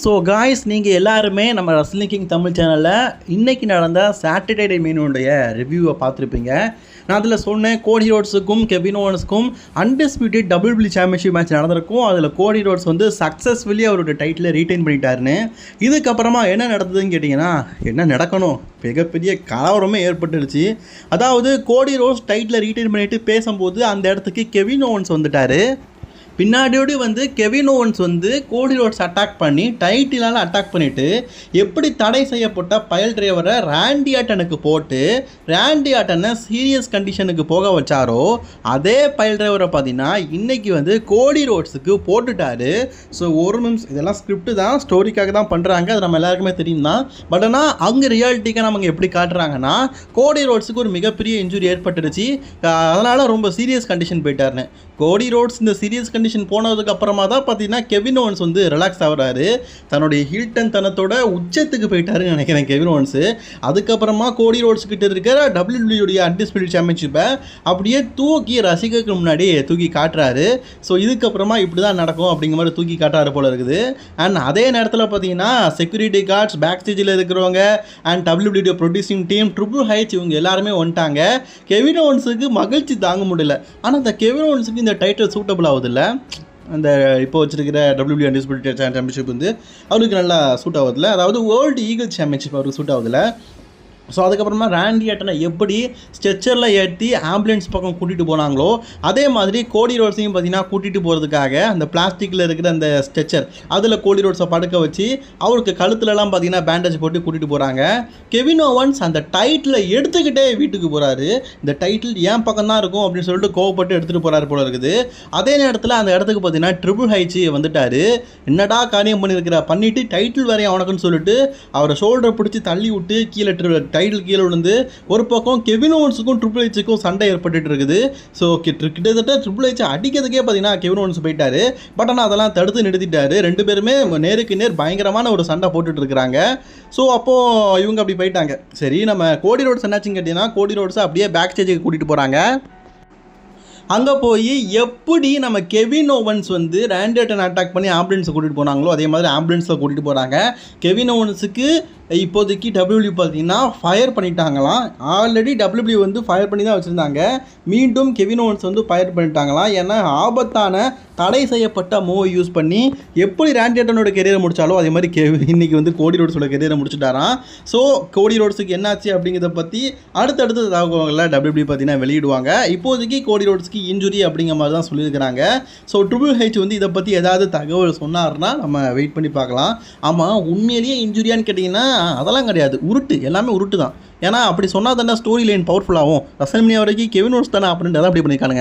So guys நீங்கள் எல்லாருமே நம்ம ரஸ்லிங் கிங் தமிழ் சேனலில் இன்றைக்கி நடந்த சாட்டர்டே டே மீனுடைய ரிவ்யூவை பார்த்துருப்பீங்க. நான் அதில் சொன்னேன் கோடி ரோட்ஸுக்கும் கெவின் ஓவன்ஸுக்கும் அன்டிஸ்பியூட்டட் டபிள்யூபிள்யூ சாம்பியன்ஷிப் மேட்ச் நடந்திருக்கும். அதில் கோடி ரோட்ஸ் வந்து சக்ஸஸ்ஃபுல்லி அவரோட டைட்டிலை ரீட்டைன் பண்ணிட்டாருன்னு. இதுக்கப்புறமா என்ன நடந்ததுன்னு கேட்டிங்கன்னா என்ன நடக்கணும்? மிகப்பெரிய கலவரமே ஏற்பட்டுருச்சு அதாவது கோடி ரோட்ஸ் டைட்டில் ரீட்டைன் பண்ணிட்டு பேசும்போது அந்த இடத்துக்கு கெவின் ஓவன்ஸ் வந்துட்டார். பின்னாடியோடு வந்து கெவின் ஓவன்ஸ் வந்து கோடி ரோட்ஸ் அட்டாக் பண்ணி டைட்டிலால் அட்டாக் பண்ணிவிட்டு எப்படி தடை செய்யப்பட்ட பயல் டிரைவரை ரேண்டி ஆட்டனுக்கு போட்டு ரேண்டி ஆட்டனை சீரியஸ் கண்டிஷனுக்கு போக வச்சாரோ அதே பயல் டிரைவரை பார்த்தீங்கன்னா இன்றைக்கி வந்து கோடி ரோட்ஸுக்கு போட்டுட்டாரு. ஸோ ஒரு நிமிஷம் இதெல்லாம் ஸ்கிரிப்ட் தான் ஸ்டோரிக்காக தான் பண்ணுறாங்க அது நம்ம எல்லாருக்குமே தெரியும் தான் பட் ஆனால் அங்கே ரியாலிட்டிக்காக நமக்கு எப்படி காட்டுறாங்கன்னா கோடி ரோட்ஸுக்கு ஒரு மிகப்பெரிய இன்ஜுரி ஏற்பட்டுருச்சு. அதனால் ரொம்ப சீரியஸ் கண்டிஷன் போயிட்டாருன்னு. கோடி ரோட்ஸ் இந்த சீரியஸ் கண்டிஷன் போனதுக்கு அப்புறமா தான் பார்த்தீங்கன்னா கெவின் ஓன்ஸ் வந்து ரிலாக்ஸ் ஆகிறாரு. தன்னுடைய ஹில்டன் தனத்தோட உச்சத்துக்கு போயிட்டாருன்னு நினைக்கிறேன் கெவின் ஓன்ஸு அதுக்கப்புறமா கோடி ரோட்ஸ் கிட்ட இருக்கிற டபிள்யூடபிள்யூடைய அன்டிஸ்பியூட் சாம்பியன்ஷிப்பை அப்படியே தூக்கி ரசிகருக்கு முன்னாடி தூக்கி காட்டுறாரு. ஸோ இதுக்கப்புறமா இப்படி தான் நடக்கும் அப்படிங்கிற மாதிரி தூக்கி காட்டுறாரு போல இருக்குது. அண்ட் அதே நேரத்தில் பார்த்தீங்கன்னா செக்யூரிட்டி கார்ட்ஸ் பேக் ஸ்டேஜில் இருக்கிறவங்க and WW producing team Triple H இவங்க எல்லாருமே வந்துட்டாங்க. கெவின் ஓன்ஸுக்கு மகிழ்ச்சி தாங்க முடியல. ஆனால் அந்த கெவின் ஓன்ஸுக்கு இந்த டைட்டில் சூட்டபிள் ஆகுதில்ல அந்த இப்போ வச்சிருக்கிற டபிள்யூபிள்யூ அன்டிஸ்பியூட்டட் சாம்பியன்ஷிப் வந்து அவருக்கு நல்லா சூட் ஆகுதில்ல அதாவது வேர்ல்டு ஈகிள் சாம்பியன்ஷிப் அவருக்கு சூட் ஆகுதில்ல ஸோ அதுக்கப்புறமா ரேண்டி ஆட்டனை எப்படி ஸ்ட்ரெச்சரில் ஏற்றி ஆம்புலன்ஸ் பக்கம் கூட்டிகிட்டு போனாங்களோ அதே மாதிரி கோடி ரோட்ஸையும் பார்த்தீங்கன்னா கூட்டிகிட்டு போகிறதுக்காக அந்த பிளாஸ்டிக்கில் இருக்கிற அந்த ஸ்ட்ரெச்சர் அதில் கோடி ரோட்ஸை படுக்க வச்சு அவருக்கு கழுத்துலலாம் பார்த்தீங்கன்னா பேண்டேஜ் போட்டு கூட்டிகிட்டு போகிறாங்க கெவின் ஓவன்ஸ் அந்த டைட்டில் எடுத்துக்கிட்டே வீட்டுக்கு போகிறாரு இந்த டைட்டில் ஏன் பக்கம் தான் இருக்கும் அப்படின்னு சொல்லிட்டு கோவப்பட்டு எடுத்துகிட்டு போகிறாரு போல இருக்குது. அதே நேரத்தில் அந்த இடத்துக்கு பார்த்தீங்கன்னா ட்ரிபிள் ஹைச்சி வந்துட்டார். என்னடா காரியம் பண்ணியிருக்கிற பண்ணிவிட்டு டைட்டில் வரையும் அவனுக்குன்னு சொல்லிட்டு அவரை ஷோல்டரை பிடிச்சி தள்ளி விட்டு கீழே டைட்டில் கீழே விழுந்து ஒரு பக்கம் கெவின் ஓன்ஸுக்கும் ட்ரிபிள் ஹெச்சுக்கும் சண்டை ஏற்பட்டுட்டு இருக்குது. ஸோ கிட்டத்தட்ட ட்ரிபிள் ஹெச் அடிக்கிறதுக்கே பார்த்தீங்கன்னா கெவின் ஓவன்ஸ் போயிட்டாரு. பட் ஆனால் அதெல்லாம் தடுத்து நிறுத்திட்டாரு. ரெண்டு பேருமே நேருக்கு நேர் பயங்கரமான ஒரு சண்டை போட்டுட்டு இருக்கிறாங்க. ஸோ அப்போது இவங்க அப்படி போயிட்டாங்க. சரி நம்ம கோடி ரோட்ஸ் என்னாச்சுன்னு கேட்டிங்கன்னா கோடி ரோட்ஸை அப்படியே பேக் ஸ்டேஜுக்கு கூட்டிகிட்டு போகிறாங்க அங்கே போய் எப்படி நம்ம கெவின் ஓவன்ஸ் வந்து ரேண்டேட்டன் அட்டாக் பண்ணி ஆம்புலன்ஸை கூட்டிகிட்டு போனாங்களோ அதே மாதிரி ஆம்புலன்ஸில் கூட்டிகிட்டு போகிறாங்க கெவின் ஓவன்ஸுக்கு இப்போதைக்கு டபிள்யூபிள்யூ பார்த்தீங்கன்னா ஃபயர் பண்ணிட்டாங்களாம். ஆல்ரெடி டபிள்யூபிள்யூ வந்து ஃபயர் பண்ணி தான் வச்சுருந்தாங்க. மீண்டும் கெவின் ஓன்ஸ் வந்து ஃபயர் பண்ணிட்டாங்களாம். ஏன்னா ஆபத்தான தடை செய்யப்பட்ட மூவை யூஸ் பண்ணி எப்படி ரேண்டேட்டனோட கெரியரை முடிச்சாலோ அதே மாதிரி கே இன்றைக்கி வந்து கோடி ரோட்ஸோட கெரியரை முடிச்சுட்டாராம். ஸோ கோடி ரோட்ஸுக்கு என்னாச்சு அப்படிங்கிறத பற்றி அடுத்தடுத்த தகவல்களை டபிள்யூபிள்யூ பார்த்தீங்கன்னா வெளியிடுவாங்க. இப்போதைக்கு கோடி ரோட்ஸ்க்கு இன்ஜுரி அப்படிங்கிற மாதிரி தான் சொல்லியிருக்கிறாங்க. ஸோ ட்ரிபிள் ஹெச் வந்து இதை பற்றி ஏதாவது தகவல் சொன்னார்னா நம்ம வெயிட் பண்ணி பார்க்கலாம். ஆமாம் உண்மையிலேயே இன்ஜுரியான்னு கேட்டிங்கன்னா அதெல்லாம் கிடையாது. உருட்டு. எல்லாமே உருட்டு தான். ஏன்னா அப்படி சொன்னால் தானே ஸ்டோரி லைன் பவர்ஃபுல்லாகும் ரசல்மினியா வரைக்கும் கெவின் ஓட்ஸ் தானே அப்படின்றத அப்படி பண்ணியிருக்கானுங்க.